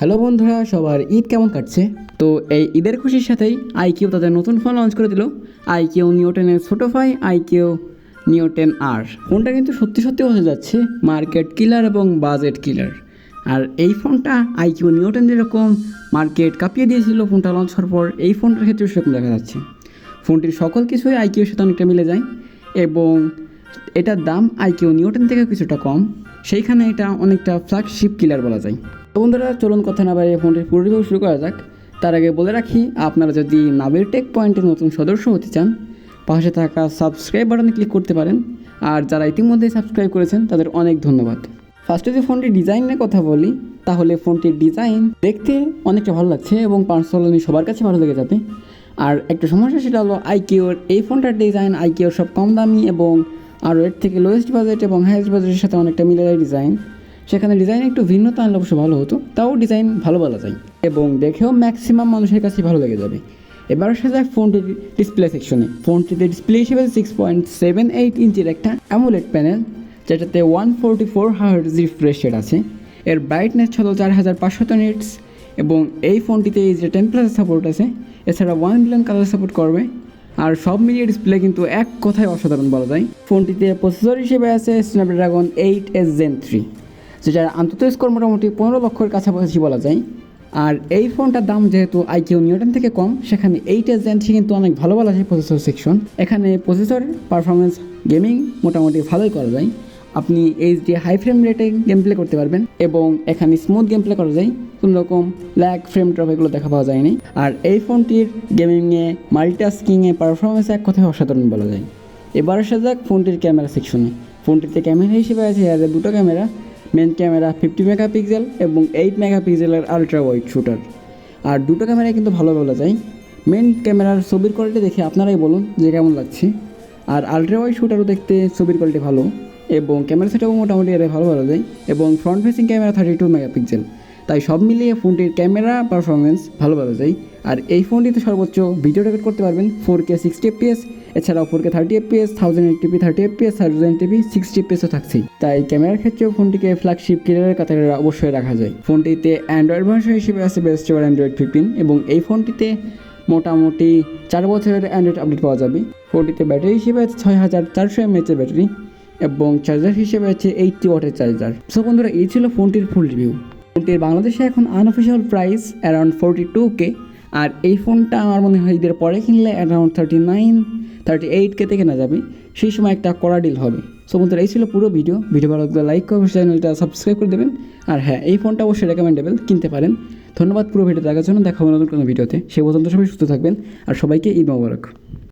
Hello বন্ধুরা, সবার ঈদ কেমন কাটছে? তো এই ঈদের খুশির সাথেই আইকিউ তাদের নতুন ফোন লঞ্চ করে দিল। আইকিউ নিউটেনের ছোটো ফাই আইকিউ নিউটেন আর। ফোনটা কিন্তু সত্যি সত্যি হয়ে যাচ্ছে মার্কেট কিলার এবং বাজেট কিলার আর এই ফোনটা আইকিউ নিউটেন যেরকম মার্কেট কাঁপিয়ে দিয়েছিল, ফোনটা লঞ্চ হওয়ার পর এই ফোনটার ক্ষেত্রে সেরকম দেখা যাচ্ছে। ফোনটির সকল কিছুই আইকিউর সাথে অনেকটা মিলে যায় এবং এটার দাম আইকিউ নিউটন থেকে কিছুটা কম। সেইখানে এটা অনেকটা ফ্ল্যাগশিপ কিলার বলা যায়। তো বন্ধুরা, চলুন কথা না বাইরে ফোনটির পুরো শুরু করা যাক। তার আগে বলে রাখি, আপনারা যদি নাবির টেক পয়েন্টের নতুন সদস্য হতে চান, পাশে থাকা সাবস্ক্রাইব বাটনে ক্লিক করতে পারেন। আর যারা ইতিমধ্যেই সাবস্ক্রাইব করেছেন, তাদের অনেক ধন্যবাদ। ফার্স্টে যদি ফোনটির ডিজাইনের কথা বলি, তাহলে ফোনটির ডিজাইন দেখতে অনেকটা ভালো লাগছে এবং পার্সোনালি সবার কাছে ভালো লেগে যাবে। আর একটা সমস্যা সেটা হলো আইকিওর এই ফোনটার ডিজাইন আইকিওর সব কম দামি এবং আরও এর থেকে লোয়েস্ট বাজেট এবং হাইয়েস্ট বাজেটের সাথে অনেকটা মিলে যায় ডিজাইন সেখানে ডিজাইন একটু ভিন্নতা আনলে অবশ্য ভালো হতো, তাও ডিজাইন ভালো বলা যায় এবং দেখেও ম্যাক্সিমাম মানুষের কাছে ভালো লেগে যাবে। এবার আসা যাক ফোনটির ডিসপ্লে সেকশনে ফোনটিতে ডিসপ্লে হিসেবে সিক্স পয়েন্ট সেভেন এইট ইঞ্চির একটা অ্যামুলেট প্যানেল যেটাতে one forty four hertz refresh rate আছে। এর ব্রাইটনেস ছিল চার হাজার পাঁচশত নিটস এবং এই ফোনটিতে এই যে টেন প্লাস সাপোর্ট আছে, এছাড়া ওয়ান মিলিয়ন কালার সাপোর্ট করবে। আর সব মিলিয়ে ডিসপ্লে কিন্তু এক কথায় অসাধারণ বলা যায়। ফোনটিতে প্রসেসর হিসেবে আছে Snapdragon eight S Gen three যেটার আন্তত স্কোর মোটামুটি পনেরো লক্ষের কাছাকাছি বলা যায়। আর এই ফোনটার দাম যেহেতু আইকিউ নিউটন থেকে কম, সেখানে এইট এস জেন থ্রি কিন্তু অনেক ভালো বলা যায় প্রসেসর সেকশন এখানে প্রসেসর পারফরমেন্স গেমিং মোটামুটি ভালোই করা যায়। আপনি এইচডি হাই ফ্রেম রেটে গেম প্লে করতে পারবেন এবং এখানে স্মুথ গেম প্লে করা যায়। কোনো রকম ল্যাগ ফ্রেম ড্রপ এগুলো দেখা পাওয়া যায়নি। আর এই ফোনটির গেমিংয়ে মাল্টিটাস্কিংয়ে পারফরমেন্স এক কথায় অসাধারণ বলা যায়। এবার আসা যাক ফোনটির ক্যামেরা সেকশনে ফোনটিতে ক্যামেরা হিসেবে আছে এর দুটো camera main camera fifty megapixel এবং এইট মেগাপিক্সেলের আলট্রা ওয়াইড শুটার আর দুটো ক্যামেরাই কিন্তু ভালো বলা যায়। মেন ক্যামেরার ছবির কোয়ালিটি দেখে আপনারাই বলুন যে কেমন লাগছে। আর আলট্রা ওয়াইড শুটারও দেখতে ছবির কোয়ালিটি ভালো এবং ক্যামেরা সেটাও মোটামুটি এটা ভালো বলা যায় এবং front facing camera thirty two megapixel তাই সব মিলিয়ে ফোনটির ক্যামেরা পারফরমেন্স ভালো বলা যায়। আর এই ফোনটিতে সর্বোচ্চ ভিডিও রেকর্ড করতে পারবেন ফোর কে সিক্সটি এফপিএস এছাড়াও four K thirty FPS thousand eighty p thirty FPS thousand টিপি সিক্সটি এফপিএসও থাকছেই। তাই ক্যামেরার ক্ষেত্রেও ফোনটিকে ফ্ল্যাগশিপ কিলারের কাতারে অবশ্যই রাখা যায়। ফোনটিতে অ্যান্ড্রয়েড ভার্সন হিসেবে আছে বেস্ট অ্যান্ড্রয়েড ফিফটিন এবং এই ফোনটিতে মোটামুটি চার বছরের অ্যান্ড্রয়েড আপডেট পাওয়া যাবে। ফোনটিতে ব্যাটারি হিসেবে আছে ছয় হাজার চারশো এমএচের ব্যাটারি এবং চার্জার হিসেবে আছে এইটটি ওয়াটের চার্জার সো বন্ধুরা, এই ছিল ফোনটির ফুল রিভিউ ফোনটির বাংলাদেশে এখন unofficial price around forty two K আর এই ফোনটা আমার মনে হয় ঈদের পরে কিনলে around thirty nine thirty eight কেতে কেনা যাবে। সেই সময় একটা কড়া ডিল হবে। সো বন্ধুরা, এই ছিল পুরো ভিডিও ভিডিও ভালো লাগলে লাইক করে চ্যানেলটা সাবস্ক্রাইব করে দেবেন। আর হ্যাঁ এই ফোনটা অবশ্যই রেকমেন্ডেবল কিনতে পারেন। ধন্যবাদ পুরো ভিডিও দেখার জন্য। দেখা হবে নতুন কোনো ভিডিওতে সে পর্যন্ত সবাই সুস্থ থাকবেন। আর সবাইকে ঈদ মোবারক।